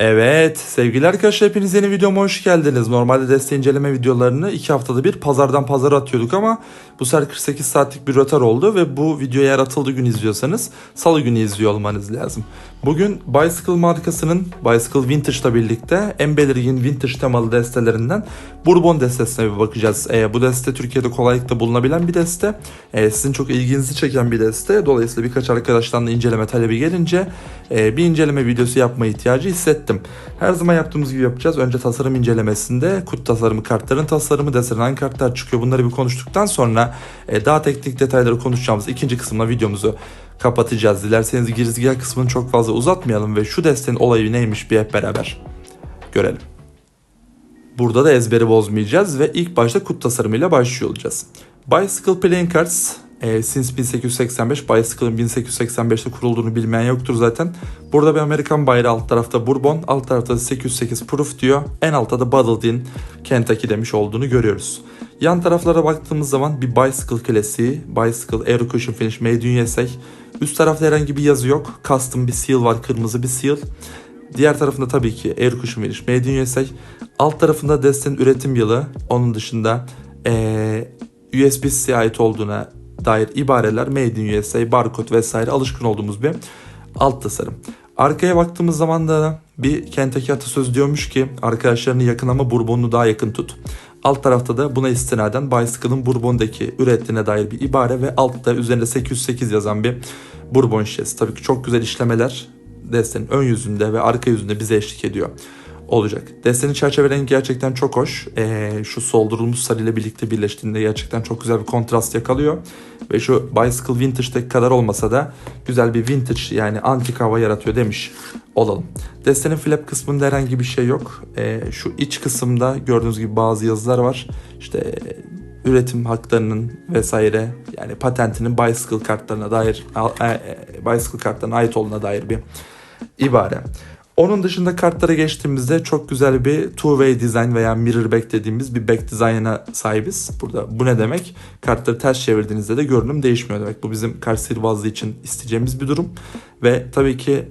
Evet sevgili arkadaşlar hepiniz yeni videoma hoş geldiniz. Normalde deste inceleme videolarını 2 haftada bir pazardan pazara atıyorduk ama bu sefer 48 saatlik bir rötar oldu ve bu videoyu eğer atıldığı gün izliyorsanız salı günü izliyor olmanız lazım. Bugün Bicycle markasının Bicycle Vintage'la birlikte en belirgin vintage temalı destelerinden Bourbon destesine bir bakacağız. Ee, bu deste Türkiye'de kolaylıkla bulunabilen bir deste. Ee, sizin çok ilginizi çeken bir deste. Dolayısıyla birkaç arkadaştan da inceleme talebi gelince e, bir inceleme videosu yapma ihtiyacı hissettim. Her zaman yaptığımız gibi yapacağız. Önce tasarım incelemesinde kut tasarımı, kartların tasarımı, desen hangi kartlar çıkıyor bunları bir konuştuktan sonra e, daha teknik detayları konuşacağımız ikinci kısımla videomuzu kapatacağız. Dilerseniz girizgah kısmını çok fazla uzatmayalım ve şu destenin olayı neymiş bir hep beraber görelim. Burada da ezberi bozmayacağız ve ilk başta kut tasarımıyla başlıyor olacağız. Bicycle Playing Cards e, since 1885, Bicycle'ın 1885'te kurulduğunu bilmeyen yoktur zaten. Burada bir Amerikan bayrağı alt tarafta Bourbon, alt tarafta da 808 Proof diyor. En altta da Bottled in Kentucky demiş olduğunu görüyoruz. Yan taraflara baktığımız zaman bir Bicycle klasiği, Bicycle Aero Cushion Finish Made in USA. Üst tarafta herhangi bir yazı yok. Custom bir seal var, kırmızı bir seal. Diğer tarafında tabii ki Air Cushion Finish Made in USA. Alt tarafında Dest'in üretim yılı. Onun dışında ee, USB-C'ye ait olduğuna dair ibareler Made in USA, barkod vesaire alışkın olduğumuz bir alt tasarım. Arkaya baktığımız zaman da bir Kentucky atasözü diyormuş ki arkadaşlarını yakın ama Bourbon'u daha yakın tut. Alt tarafta da buna istinaden Bicycle'ın Bourbon'daki ürettiğine dair bir ibare ve altta üzerinde 808 yazan bir Bourbon şişesi. Tabii ki çok güzel işlemeler destenin ön yüzünde ve arka yüzünde bize eşlik ediyor olacak. Destenin çerçeve gerçekten çok hoş. Ee, şu soldurulmuş sarı ile birlikte birleştiğinde gerçekten çok güzel bir kontrast yakalıyor. Ve şu Bicycle Vintage'deki kadar olmasa da güzel bir vintage yani antik hava yaratıyor demiş olalım. Destenin flap kısmında herhangi bir şey yok. Ee, şu iç kısımda gördüğünüz gibi bazı yazılar var. İşte üretim haklarının vesaire yani patentinin bicycle kartlarına dair e, e, bicycle kartlarına ait olduğuna dair bir ibare. Onun dışında kartlara geçtiğimizde çok güzel bir two-way design veya mirror back dediğimiz bir back design'a sahibiz. Burada bu ne demek? Kartları ters çevirdiğinizde de görünüm değişmiyor demek. Bu bizim kart sihirbazlığı için isteyeceğimiz bir durum. Ve tabii ki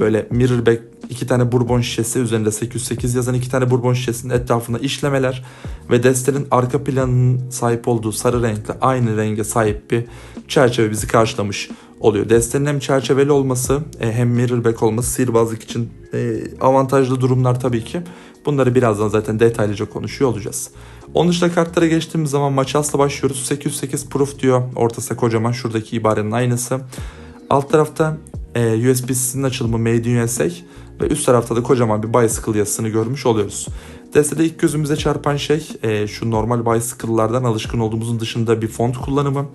böyle mirror back iki tane bourbon şişesi üzerinde 808 yazan iki tane bourbon şişesinin etrafında işlemeler ve destenin arka planının sahip olduğu sarı renkle aynı renge sahip bir çerçeve bizi karşılamış oluyor. Destenin hem çerçeveli olması e, hem mirror back olması sihirbazlık için e, avantajlı durumlar tabii ki. Bunları birazdan zaten detaylıca konuşuyor olacağız. Onun dışında kartlara geçtiğimiz zaman maçasla başlıyoruz. 808 proof diyor. Ortası kocaman şuradaki ibarenin aynısı. Alt tarafta e, USB-C'nin açılımı Made in USA ve üst tarafta da kocaman bir bicycle yazısını görmüş oluyoruz. Destede ilk gözümüze çarpan şey e, şu normal bicycle'lardan alışkın olduğumuzun dışında bir font kullanımı.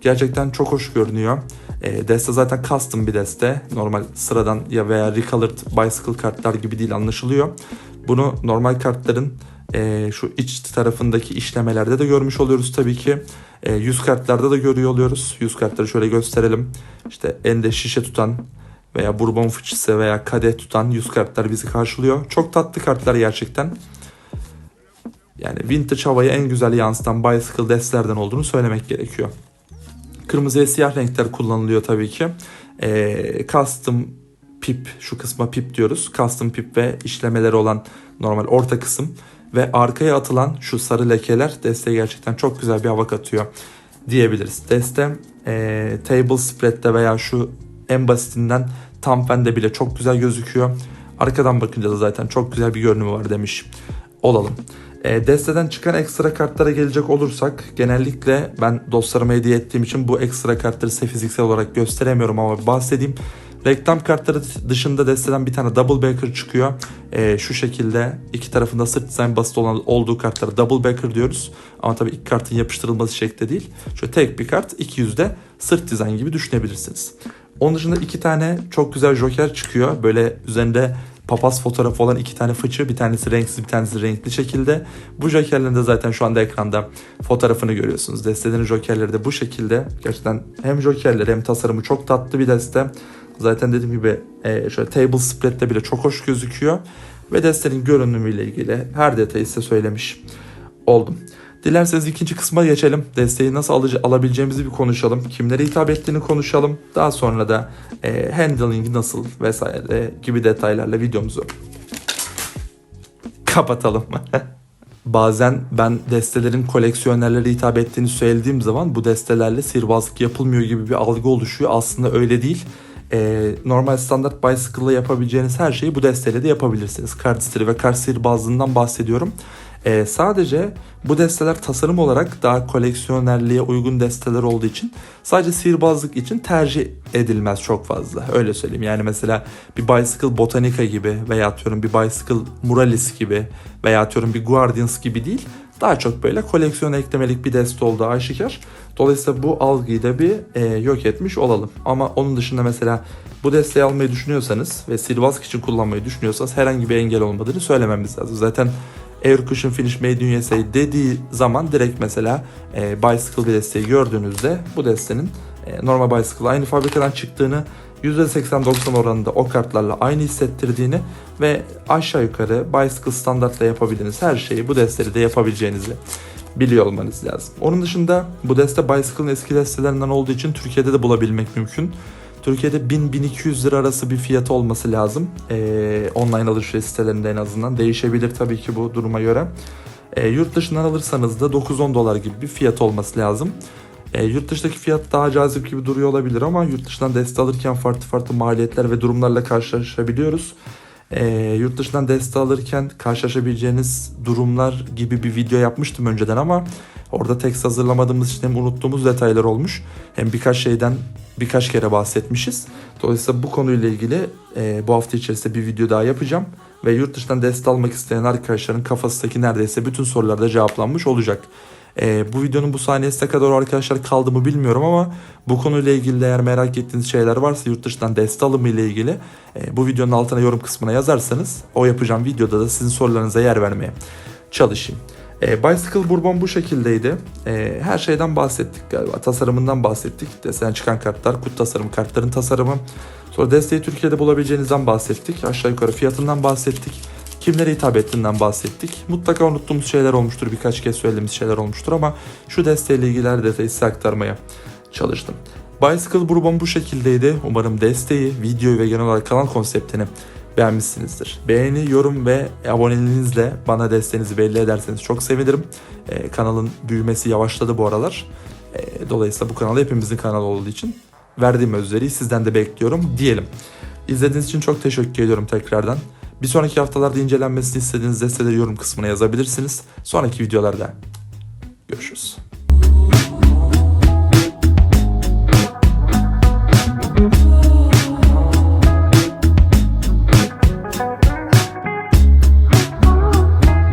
Gerçekten çok hoş görünüyor. E, deste zaten custom bir deste. Normal sıradan ya veya recolored bicycle kartlar gibi değil anlaşılıyor. Bunu normal kartların e, şu iç tarafındaki işlemelerde de görmüş oluyoruz tabii ki. E, yüz kartlarda da görüyor oluyoruz. Yüz kartları şöyle gösterelim. İşte elde şişe tutan veya bourbon fıçısı veya kadeh tutan yüz kartlar bizi karşılıyor. Çok tatlı kartlar gerçekten. Yani vintage havayı en güzel yansıtan bicycle destlerden olduğunu söylemek gerekiyor. Kırmızı ve siyah renkler kullanılıyor tabii ki. E, custom pip, şu kısma pip diyoruz. Custom pip ve işlemeleri olan normal orta kısım. Ve arkaya atılan şu sarı lekeler desteye gerçekten çok güzel bir hava katıyor diyebiliriz. Deste e, table spread'de veya şu en basitinden tam fende bile çok güzel gözüküyor. Arkadan bakınca da zaten çok güzel bir görünümü var demiş olalım. E, desteden çıkan ekstra kartlara gelecek olursak genellikle ben dostlarıma hediye ettiğim için bu ekstra kartları size fiziksel olarak gösteremiyorum ama bahsedeyim. Reklam kartları dışında desteden bir tane double backer çıkıyor. E, şu şekilde iki tarafında sırt dizayn basit olan olduğu kartlara double backer diyoruz. Ama tabii ilk kartın yapıştırılması şeklinde değil. Şöyle tek bir kart iki yüzde sırt dizayn gibi düşünebilirsiniz. Onun dışında iki tane çok güzel joker çıkıyor. Böyle üzerinde papaz fotoğrafı olan iki tane fıçı. Bir tanesi renksiz bir tanesi renkli şekilde. Bu jokerlerin de zaten şu anda ekranda fotoğrafını görüyorsunuz. Destelerin jokerleri de bu şekilde. Gerçekten hem jokerleri hem tasarımı çok tatlı bir deste. Zaten dediğim gibi e, şöyle table spread'de bile çok hoş gözüküyor. Ve destenin görünümüyle ilgili her detayı size söylemiş oldum. Dilerseniz ikinci kısma geçelim. Desteği nasıl alıcı, alabileceğimizi bir konuşalım. Kimlere hitap ettiğini konuşalım. Daha sonra da e, handling'i nasıl vesaire gibi detaylarla videomuzu kapatalım. Bazen ben destelerin koleksiyonerlere hitap ettiğini söylediğim zaman bu destelerle sihirbazlık yapılmıyor gibi bir algı oluşuyor. Aslında öyle değil. Ee, normal standart bicycle'la yapabileceğiniz her şeyi bu desteyle de yapabilirsiniz. Cardistry ve kart sihirbazlığından bahsediyorum. Ee, sadece bu desteler tasarım olarak daha koleksiyonerliğe uygun desteler olduğu için sadece sihirbazlık için tercih edilmez çok fazla. Öyle söyleyeyim. Yani mesela bir Bicycle Botanica gibi veya atıyorum bir Bicycle Muralis gibi veya atıyorum bir Guardians gibi değil. Daha çok böyle koleksiyona eklemelik bir deste olduğu aşikar. Dolayısıyla bu algıyı da bir e, yok etmiş olalım. Ama onun dışında mesela bu desteği almayı düşünüyorsanız ve sihirbazlık için kullanmayı düşünüyorsanız herhangi bir engel olmadığını söylememiz lazım. Zaten Air Cushion Finish Made in USA dediği zaman direkt mesela e, Bicycle bir desteği gördüğünüzde bu destenin e, normal Bicycle aynı fabrikadan çıktığını %80-90 oranında o kartlarla aynı hissettirdiğini ve aşağı yukarı Bicycle standartla yapabildiğiniz her şeyi bu destede de yapabileceğinizi biliyor olmanız lazım. Onun dışında bu deste Bicycle'ın eski destelerinden olduğu için Türkiye'de de bulabilmek mümkün. Türkiye'de 1000-1200 lira arası bir fiyatı olması lazım. Ee, online alışveriş sitelerinde en azından. Değişebilir tabii ki bu duruma göre. Ee, yurt dışından alırsanız da 9-10 dolar gibi bir fiyat olması lazım. E, yurt dışındaki fiyat daha cazip gibi duruyor olabilir ama yurt dışından deste alırken farklı farklı maliyetler ve durumlarla karşılaşabiliyoruz. E, yurt dışından deste alırken karşılaşabileceğiniz durumlar gibi bir video yapmıştım önceden ama orada tekst hazırlamadığımız için hem unuttuğumuz detaylar olmuş hem birkaç şeyden birkaç kere bahsetmişiz. Dolayısıyla bu konuyla ilgili e, bu hafta içerisinde bir video daha yapacağım ve yurt dışından deste almak isteyen arkadaşların kafasındaki neredeyse bütün sorular da cevaplanmış olacak. Ee, bu videonun bu saniyesine kadar arkadaşlar kaldı mı bilmiyorum ama bu konuyla ilgili eğer merak ettiğiniz şeyler varsa yurt dışından deste alımı ile ilgili e, bu videonun altına yorum kısmına yazarsanız o yapacağım videoda da sizin sorularınıza yer vermeye çalışayım. E, Bicycle Bourbon bu şekildeydi. E, her şeyden bahsettik galiba. Tasarımından bahsettik. Desen çıkan kartlar, kut tasarımı, kartların tasarımı. Sonra desteği Türkiye'de bulabileceğinizden bahsettik. Aşağı yukarı fiyatından bahsettik kimlere hitap ettiğinden bahsettik. Mutlaka unuttuğumuz şeyler olmuştur. Birkaç kez söylediğimiz şeyler olmuştur ama şu desteğiyle ilgili detayı size aktarmaya çalıştım. Bicycle Bourbon bu şekildeydi. Umarım desteği, videoyu ve genel olarak kanal konseptini beğenmişsinizdir. Beğeni, yorum ve aboneliğinizle bana desteğinizi belli ederseniz çok sevinirim. Ee, kanalın büyümesi yavaşladı bu aralar. Ee, dolayısıyla bu kanal hepimizin kanalı olduğu için verdiğim özveriyi sizden de bekliyorum diyelim. İzlediğiniz için çok teşekkür ediyorum tekrardan. Bir sonraki haftalarda incelenmesini istediğiniz desteleri yorum kısmına yazabilirsiniz. Sonraki videolarda görüşürüz.